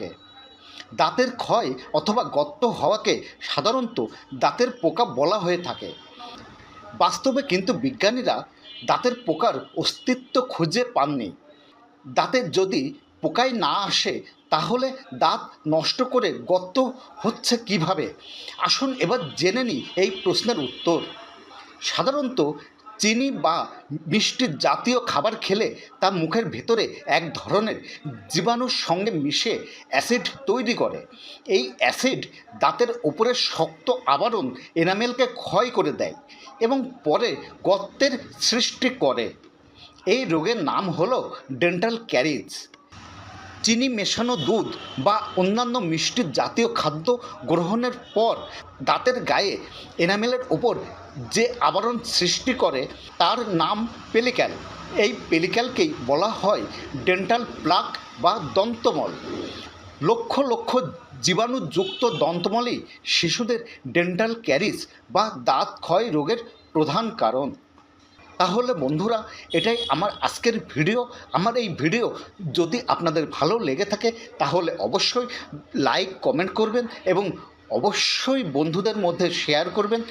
রোগকে দাঁতের ক্ষয় অথবা গর্ত হওয়াকে সাধারণত দাঁতের পোকা বলা হয়ে থাকে। বাস্তবে কিন্তু বিজ্ঞানীরা দাঁতের পোকার অস্তিত্ব খুঁজে পাননি। দাঁতে যদি পোকাই না আসে, তাহলে দাঁত নষ্ট করে গর্ত হচ্ছে কীভাবে? আসুন এবার জেনে নিই এই প্রশ্নের উত্তর। সাধারণত চিনি বা মিষ্টি জাতীয় খাবার খেলে তা মুখের ভেতরে এক ধরনের জীবাণুর সঙ্গে মিশে অ্যাসিড তৈরি করে। এই অ্যাসিড দাঁতের ওপরে শক্ত আবরণ এনামেলকে ক্ষয় করে দেয় এবং পরে গর্তের সৃষ্টি করে। এই রোগের নাম হলো ডেন্টাল ক্যারিজ। চিনি মেশানো দুধ বা অন্যান্য মিষ্টি জাতীয় খাদ্য গ্রহণের পর দাঁতের গায়ে এনামেলের ওপর যে আবরণ সৃষ্টি করে তার নাম পেলিক্যাল। এই পেলিক্যালকেই বলা হয় ডেন্টাল প্লাক বা দন্তমল। লক্ষ লক্ষ জীবাণুযুক্ত দন্তমলই শিশুদের ডেন্টাল ক্যারিস বা দাঁত ক্ষয় রোগের প্রধান কারণ। তাহলে বন্ধুরা, এটাই আমার আজকের ভিডিও। আমার এই ভিডিও যদি আপনাদের ভালো লেগে থাকে, তাহলে অবশ্যই লাইক, কমেন্ট করবেন এবং অবশ্যই বন্ধুদের মধ্যে শেয়ার করবেন।